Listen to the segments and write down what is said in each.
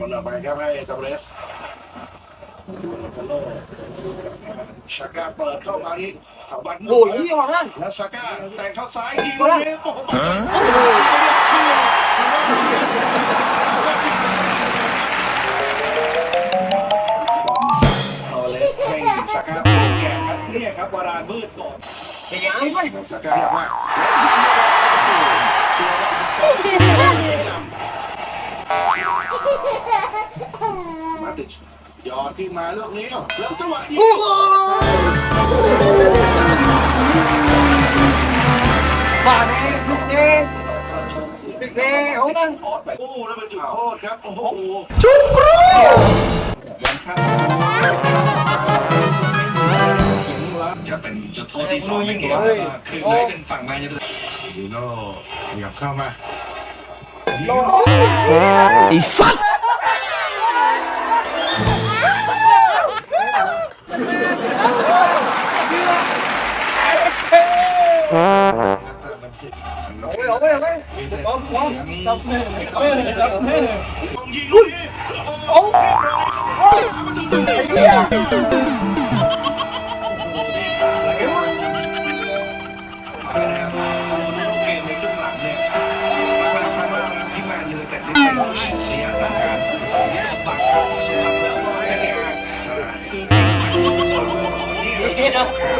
มันออกไปครับให้ตาเบรสชาก้าเปิดเข้ามานี่เอาบัตรโอ้ยยี่ห้อนั้นแล้วซาก้าแต่งเข้าซ้ายยิงลูกนี้โอ้โหคุณว่าจะเป็นเอาเข้าขึ้นมากับยิงสองครับเอาเลสให้ซาก้าแกะครับเนี่ยครับวารานมืดก่อนเป็นยังไงไปซาก้าอยากมากแล้วยิงลูกบอลครับโอ้โหเชื่อว่าเขาเสียนำ มาติดยอดขึ้นมาลูกนี้แล้วจังหวะยิงบ้านนี้ทุกเดย์ทุกเดย์เอาตั้งออดไปโอ้แล้วเป็นจุดโทษครับ โอ้โหยันข้ามถึงแล้วจะเป็นจุดโทษที่สองในเกมคือไม่เป็นฝั่งมาเนี่ยดูโน่ขยับเข้ามา ไอ้สัตว์ เอาไปเอ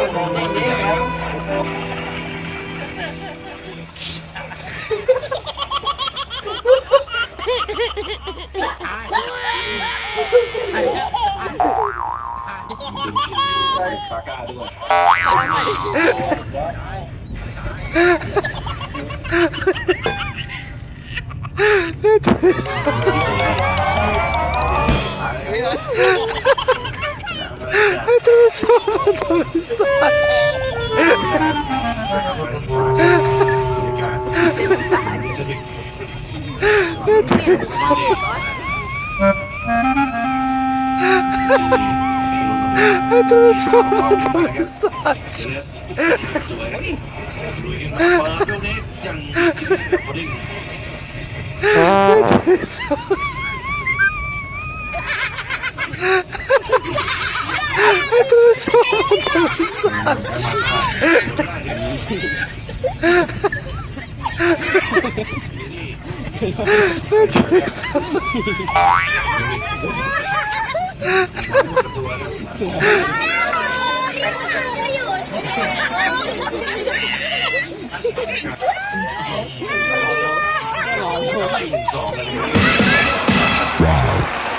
ฮ็ดเอาเฮ็ดเอา ซาก้าด้วย Это самый массаж. Это самый массаж. Wow.